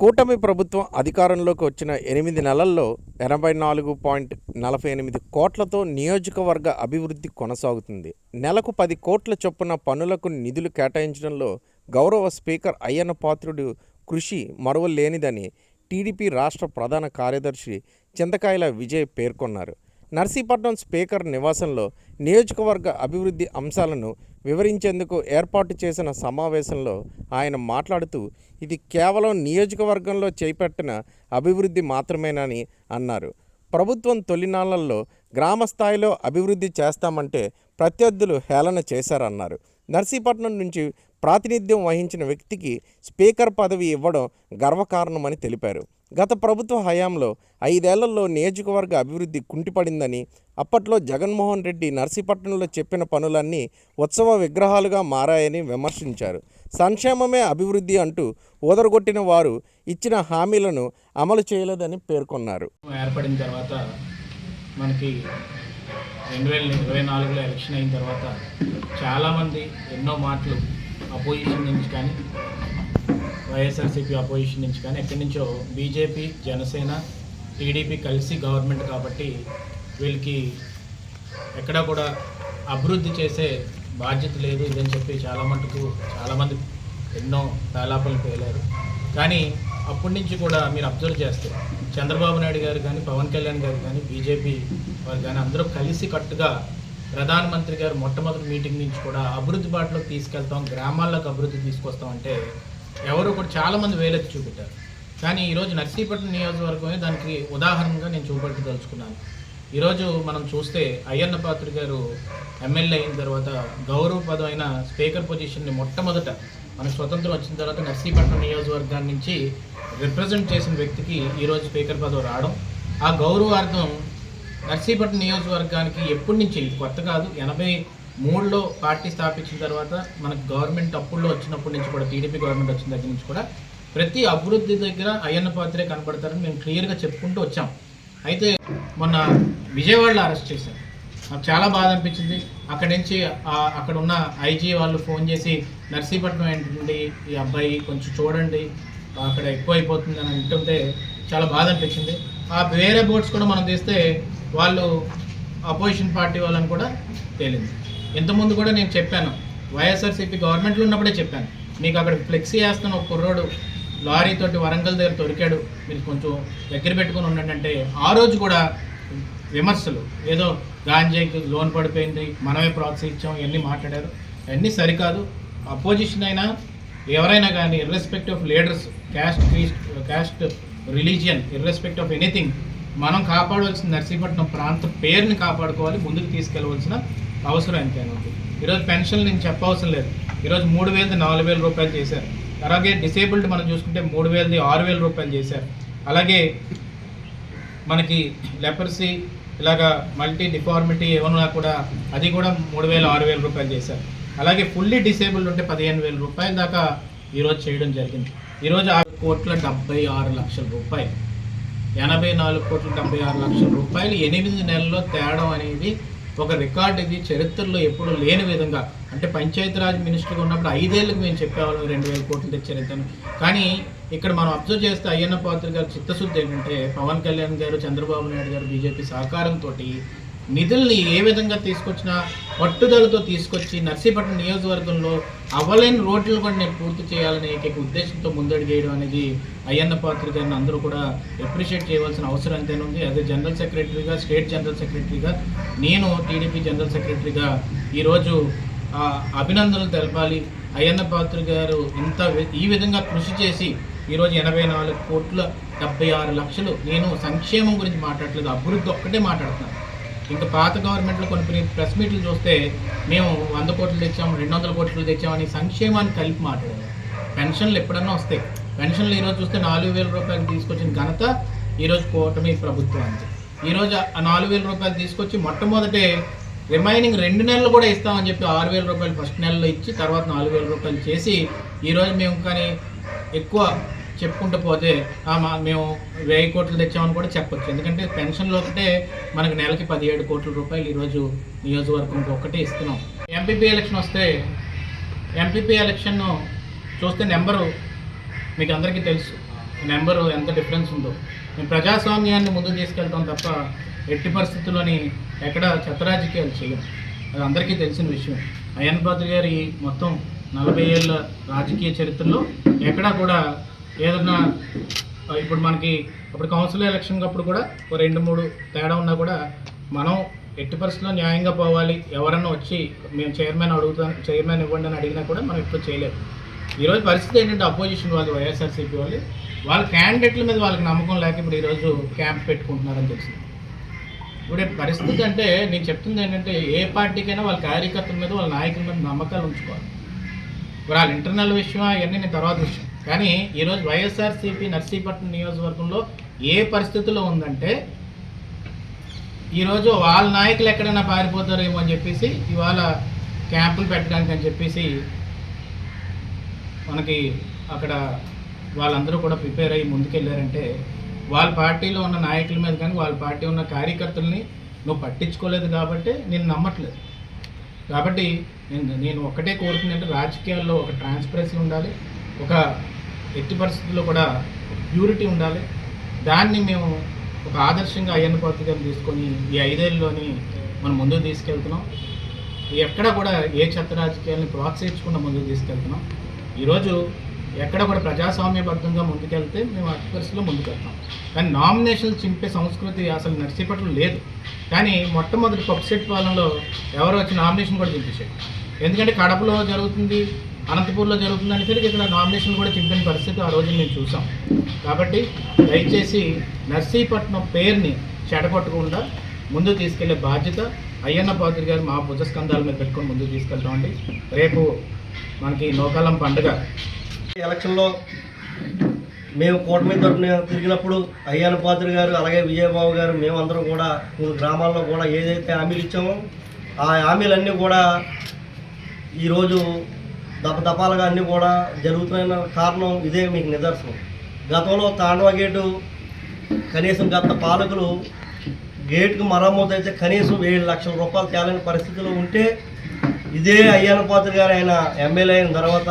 కూటమి ప్రభుత్వం అధికారంలోకి వచ్చిన ఎనిమిది నెలల్లో ఎనభై నాలుగు పాయింట్ నలభై ఎనిమిది కోట్లతో నియోజకవర్గ అభివృద్ధి కొనసాగుతుంది. నెలకు పది కోట్ల చొప్పున పనులకు నిధులు కేటాయించడంలో గౌరవ స్పీకర్ అయ్యన్న పాత్రుడు కృషి మరువలేనిదని టీడీపీ రాష్ట్ర ప్రధాన కార్యదర్శి చింతకాయల విజయ్ పేర్కొన్నారు. నర్సీపట్నం స్పీకర్ నివాసంలో నియోజకవర్గ అభివృద్ధి అంశాలను వివరించేందుకు ఏర్పాటు చేసిన సమావేశంలో ఆయన మాట్లాడుతూ ఇది కేవలం నియోజకవర్గంలో చేపట్టిన అభివృద్ధి మాత్రమేనని అన్నారు. ప్రభుత్వం తొలినాళ్ళలో గ్రామ స్థాయిలో అభివృద్ధి చేస్తామంటే ప్రత్యర్థులు హేళన చేశారన్నారు. నర్సీపట్నం నుంచి ప్రాతినిధ్యం వహించిన వ్యక్తికి స్పీకర్ పదవి ఇవ్వడం గర్వకారణమని తెలిపారు. గత ప్రభుత్వ హయాంలో ఐదేళ్ళలో నియోజకవర్గ అభివృద్ధి కుంటిపడిందని అప్పట్లో జగన్మోహన్ రెడ్డి నర్సీపట్నంలో చెప్పిన పనులన్నీ ఉత్సవ విగ్రహాలుగా మారాయని విమర్శించారు. సంక్షేమమే అభివృద్ధి అంటూ ఊదరగొట్టిన వారు ఇచ్చిన హామీలను అమలు చేయలేదని పేర్కొన్నారు. ఏర్పడిన తర్వాత మనకి రెండు వేల ఇరవై నాలుగులో ఎలక్షన్ అయిన తర్వాత చాలామంది ఎన్నో మాటలు అపోజిషన్ నుంచి కానీ వైఎస్ఆర్సీపీ అపోజిషన్ నుంచి కానీ ఎక్కడి నుంచో బీజేపీ జనసేన టీడీపీ కలిసి గవర్నమెంట్ కాబట్టి వీళ్ళకి ఎక్కడ కూడా అభివృద్ధి చేసే బాధ్యత లేదు ఇదని చెప్పి చాలా మటుకు చాలామంది ఎన్నో పేలాపలు పేలారు. కానీ అప్పటి నుంచి కూడా మీరు అబ్జర్వ్ చేస్తే చంద్రబాబు నాయుడు గారు కానీ పవన్ కళ్యాణ్ గారు కానీ బీజేపీ వారు కానీ అందరూ కలిసి కట్టుగా ప్రధానమంత్రి గారు మొట్టమొదటి మీటింగ్ నుంచి కూడా అభివృద్ధి బాటలోకి తీసుకెళ్తాం గ్రామాల్లోకి అభివృద్ధి తీసుకొస్తాం అంటే ఎవరు కూడా చాలామంది వేలెత్తి చూపెట్టారు. కానీ ఈరోజు నర్సీపట్నం నియోజకవర్గమే దానికి ఉదాహరణగా నేను చూపెట్టదలుచుకున్నాను ఈరోజు మనం చూస్తే అయ్యన్న పాత్ర గారు ఎమ్మెల్యే అయిన తర్వాత గౌరవపదమైన స్పీకర్ పొజిషన్ని మొట్టమొదట మనకు స్వతంత్రం వచ్చిన తర్వాత నర్సీపట్నం నియోజకవర్గాన్ని నుంచి రిప్రజెంట్ చేసిన వ్యక్తికి ఈరోజు స్పీకర్ పదవి రావడం. ఆ గౌరవార్థం నర్సీపట్నం నియోజకవర్గానికి ఎప్పటి నుంచి? కొత్త కాదు. ఎనభై మూడులో పార్టీ స్థాపించిన తర్వాత మనకు గవర్నమెంట్ అప్పుల్లో వచ్చినప్పటి నుంచి కూడా టీడీపీ గవర్నమెంట్ వచ్చిన దగ్గర నుంచి కూడా ప్రతి అభివృద్ధి దగ్గర అయ్యన్న పాత్రే కనపడతారని మేము క్లియర్గా చెప్పుకుంటూ వచ్చాం. అయితే మొన్న విజయవాడలో అరెస్ట్ చేశారు. నాకు చాలా బాధ అనిపించింది. అక్కడి నుంచి అక్కడ ఉన్న ఐజీ వాళ్ళు ఫోన్ చేసి నర్సీపట్నం ఏంటండి? ఈ అబ్బాయి కొంచెం చూడండి. అక్కడ ఎక్కువ అయిపోతుంది అని అంటుంటే చాలా బాధ అనిపించింది. ఆ వేరే బోర్డ్స్ కూడా మనం తీస్తే వాళ్ళు అపోజిషన్ పార్టీ వాళ్ళని కూడా తేలింది. ఇంతకుముందు కూడా నేను చెప్పాను. వైఎస్ఆర్సీపీ గవర్నమెంట్లో ఉన్నప్పుడే చెప్పాను. మీకు అక్కడ ఫ్లెక్సీ వేస్తున్న ఒక కుర్రోడు లారీ తోటి వరంగల్ దగ్గర దొరికాడు. మీరు కొంచెం దగ్గర పెట్టుకొని ఉండండి. అంటే ఆ రోజు కూడా విమర్శలు. ఏదో గాంజాకి లోన్ పడిపోయింది. మనమే ప్రోత్సహించాం. ఇవన్నీ మాట్లాడారు. అవన్నీ సరికాదు. అపోజిషన్ అయినా ఎవరైనా కానీ irrespect of leaders caste caste religion irrespect of anything మనం కాపాడవలసిన నర్సీపట్నం ప్రాంత పేరుని కాపాడుకోవాలి. ముందుకు తీసుకెళ్ళవలసిన అవసరం ఎంతైనా ఉంది ఈరోజు పెన్షన్ నేను చెప్పవసరం లేదు. ఈరోజు మూడు వేలది నాలుగు వేల రూపాయలు చేశారు. అలాగే డిసేబుల్డ్ మనం చూసుకుంటే మూడు వేలది ఆరు వేల రూపాయలు చేశారు. అలాగే మనకి లెపర్సీ ఇలాగా మల్టీ డిఫార్మిటీ ఏమన్నా కూడా అది కూడా మూడు వేల ఆరు వేల రూపాయలు చేశారు. అలాగే ఫుల్లీ డిసేబుల్డ్ ఉంటే పదిహేను వేల రూపాయల దాకా ఈరోజు చేయడం జరిగింది. ఈరోజు ఆరు కోట్ల డెబ్బై ఆరు లక్షల రూపాయలు. ఎనభై నాలుగు కోట్ల డెబ్బై ఆరు లక్షల రూపాయలు ఎనిమిది నెలల్లో తేడం అనేది ఒక రికార్డ్ ఇది చరిత్రలో ఎప్పుడు లేని విధంగా. అంటే పంచాయతీరాజ్ మినిస్టర్గా ఉన్నప్పుడు ఐదేళ్ళకి మేము చెప్పేవాళ్ళం రెండు వేల కోట్లు తెచ్చారు కానీ ఇక్కడ మనం అబ్జర్వ్ చేస్తే అయ్యన్న పాత్ర గారు చిత్తశుద్ధి ఏంటంటే పవన్ కళ్యాణ్ గారు చంద్రబాబు నాయుడు గారు బీజేపీ సహకారంతో నిధుల్ని ఏ విధంగా తీసుకొచ్చినా పట్టుదలతో తీసుకొచ్చి నర్సీపట్నం నియోజకవర్గంలో అవ్వలేని రోడ్లు కూడా నేను పూర్తి చేయాలనే ఏకైక ఉద్దేశంతో ముందడుగేయడం అనేది అయ్యన్న పాత్ర గారిని అందరూ కూడా అప్రిషియేట్ చేయవలసిన అవసరం ఎంతైనా ఉంది. అదే జనరల్ సెక్రటరీగా స్టేట్ జనరల్ సెక్రటరీగా నేను టీడీపీ జనరల్ సెక్రటరీగా ఈరోజు అభినందనలు తెలపాలి. అయ్యన్న పాత్ర గారు ఇంత ఈ విధంగా కృషి చేసి ఈరోజు ఎనభై నాలుగు కోట్ల డెబ్బై ఆరు లక్షలు నేను సంక్షేమం గురించి మాట్లాడట్లేదు. అభివృద్ధి ఒక్కటే మాట్లాడుతున్నాను. ఇంకా పాత గవర్నమెంట్లో కొన్ని ప్రెస్ మీట్లు చూస్తే మేము వంద కోట్లు తెచ్చాము రెండు వందల కోట్లు తెచ్చామని సంక్షేమాన్ని కలిపి మాట్లాడారు. పెన్షన్లు ఎప్పుడన్నా వస్తాయి. పెన్షన్లు ఈరోజు చూస్తే నాలుగు వేల రూపాయలు తీసుకొచ్చిన ఘనత ఈరోజు కూటమి ప్రభుత్వానికి ఈరోజు ఆ నాలుగు వేల రూపాయలు తీసుకొచ్చి మొట్టమొదటే రిమైనింగ్ రెండు నెలలు కూడా ఇస్తామని చెప్పి ఆరు వేల రూపాయలు ఫస్ట్ నెలలో ఇచ్చి తర్వాత నాలుగు వేల రూపాయలు చేసి ఈరోజు మేము కానీ ఎక్కువ చెప్పుకుంటూ పోతే మా మేము వెయ్యి కోట్లు తెచ్చామని కూడా చెప్పొచ్చు. ఎందుకంటే పెన్షన్లో ఒకటే మనకు నెలకి పదిహేడు కోట్ల రూపాయలు ఈరోజు నియోజకవర్గంకి ఒకటే ఇస్తున్నాం. ఎంపీపీ ఎలక్షన్ వస్తే ఎంపీపీ ఎలక్షన్ చూస్తే నెంబరు మీకు అందరికీ తెలుసు. నెంబరు ఎంత డిఫరెన్స్ ఉందో. మేము ప్రజాస్వామ్యాన్ని ముందుకు తీసుకెళ్తాం తప్ప ఎట్టి పరిస్థితుల్లోని ఎక్కడ చెత్తరాజకీయాలు చేయం అది అందరికీ తెలిసిన విషయం. అయ్యన్ పాత్ర గారి మొత్తం నలభై ఏళ్ళ రాజకీయ చరిత్రలో ఎక్కడా కూడా ఏదన్నా ఇప్పుడు మనకి ఇప్పుడు కౌన్సిల్ ఎలక్షన్ అప్పుడు కూడా ఓ రెండు మూడు తేడా ఉన్నా కూడా మనం ఎట్టి పరిస్థితుల్లో న్యాయంగా పోవాలి. ఎవరన్నా వచ్చి మేము చైర్మన్ అడుగుతాం చైర్మన్ ఇవ్వండి అని అడిగినా కూడా మనం ఎప్పుడు చేయలేదు. ఈరోజు పరిస్థితి ఏంటంటే అపోజిషన్ వాళ్ళు వైఎస్ఆర్సీపీ వాళ్ళు వాళ్ళ క్యాండిడేట్ల మీద వాళ్ళకి నమ్మకం లేక ఇప్పుడు ఈరోజు క్యాంప్ పెట్టుకుంటున్నారని తెలిసింది ఇప్పుడు పరిస్థితి అంటే నేను చెప్తుంది ఏంటంటే ఏ పార్టీకైనా వాళ్ళ కార్యకర్తల మీద వాళ్ళ నాయకుల మీద నమ్మకాలు ఉంచుకోవాలి. ఇప్పుడు వాళ్ళ ఇంటర్నల్ విషయం అవన్నీ నేను తర్వాత విషయం కానీ ఈరోజు వైఎస్ఆర్సీపీ నర్సీపట్నం నియోజకవర్గంలో ఏ పరిస్థితిలో ఉందంటే ఈరోజు వాళ్ళ నాయకులు ఎక్కడైనా పారిపోతారేమో అని చెప్పేసి ఇవాళ క్యాంపులు పెట్టడానికి అని చెప్పేసి మనకి అక్కడ వాళ్ళందరూ కూడా ప్రిపేర్ అయ్యి ముందుకెళ్ళారంటే వాళ్ళ పార్టీలో ఉన్న నాయకుల మీద కానీ వాళ్ళ పార్టీ ఉన్న కార్యకర్తల్ని నువ్వు పట్టించుకోలేదు కాబట్టి నేను నమ్మట్లేదు. కాబట్టి నేను నేను ఒక్కటే కోరుతుందంటే రాజకీయాల్లో ఒక ట్రాన్స్పరెన్సీ ఉండాలి. ఒక ఎట్టి పరిస్థితుల్లో కూడా ప్యూరిటీ ఉండాలి. దాన్ని మేము ఒక ఆదర్శంగా అయ్యన్న పత్రికలు తీసుకొని ఈ ఐదేళ్ళలోని మనం ముందుకు తీసుకెళ్తున్నాం. ఎక్కడ కూడా ఏ చెత్త రాజకీయాలను ప్రోత్సహించకుండా ముందుకు తీసుకెళ్తున్నాం. ఈరోజు ఎక్కడ కూడా ప్రజాస్వామ్యబద్ధంగా ముందుకెళ్తే మేము అట్టి పరిస్థితుల్లో ముందుకెళ్తాం. కానీ నామినేషన్లు చింపే సంస్కృతి అసలు నర్సీపట్నం లేదు. కానీ మొట్టమొదటి పప్సెట్ పాలనలో ఎవరు వచ్చి నామినేషన్ కూడా చింపేశాడు ఎందుకంటే కడపలో జరుగుతుంది అనంతపూర్లో జరుగుతుంది అనేసరికి ఇక్కడ నామినేషన్ కూడా చింపిన పరిస్థితి ఆ రోజు మేము చూసాం. కాబట్టి దయచేసి నర్సీపట్నం పేరుని చెడగొట్టకుండా ముందు తీసుకెళ్ళే బాధ్యత అయ్యన్న పాత్రి గారు మా భుజస్కంధాల మీద పెట్టుకొని ముందుకు తీసుకెళ్తామండి రేపు మనకి నోకాలం పండుగ. ఎలక్షన్లో మేము కూటమి తరఫున తిరిగినప్పుడు అయ్యన్న పాత్రి గారు అలాగే విజయబాబు గారు మేమందరం కూడా మూడు గ్రామాల్లో కూడా ఏదైతే హామీలు ఇచ్చామో ఆ హామీలన్నీ కూడా ఈరోజు దపదపాలుగా అన్నీ కూడా జరుగుతున్న కారణం ఇదే మీకు నిదర్శనం. గతంలో తాండవ గేటు కనీసం గత పాలకులు గేటుకు మరమ్మతు అయితే కనీసం ఏడు లక్షల రూపాయలు తేలని పరిస్థితిలో ఉంటే ఇదే అయ్యాన పాత్ర గారు ఆయన ఎమ్మెల్యే అయిన తర్వాత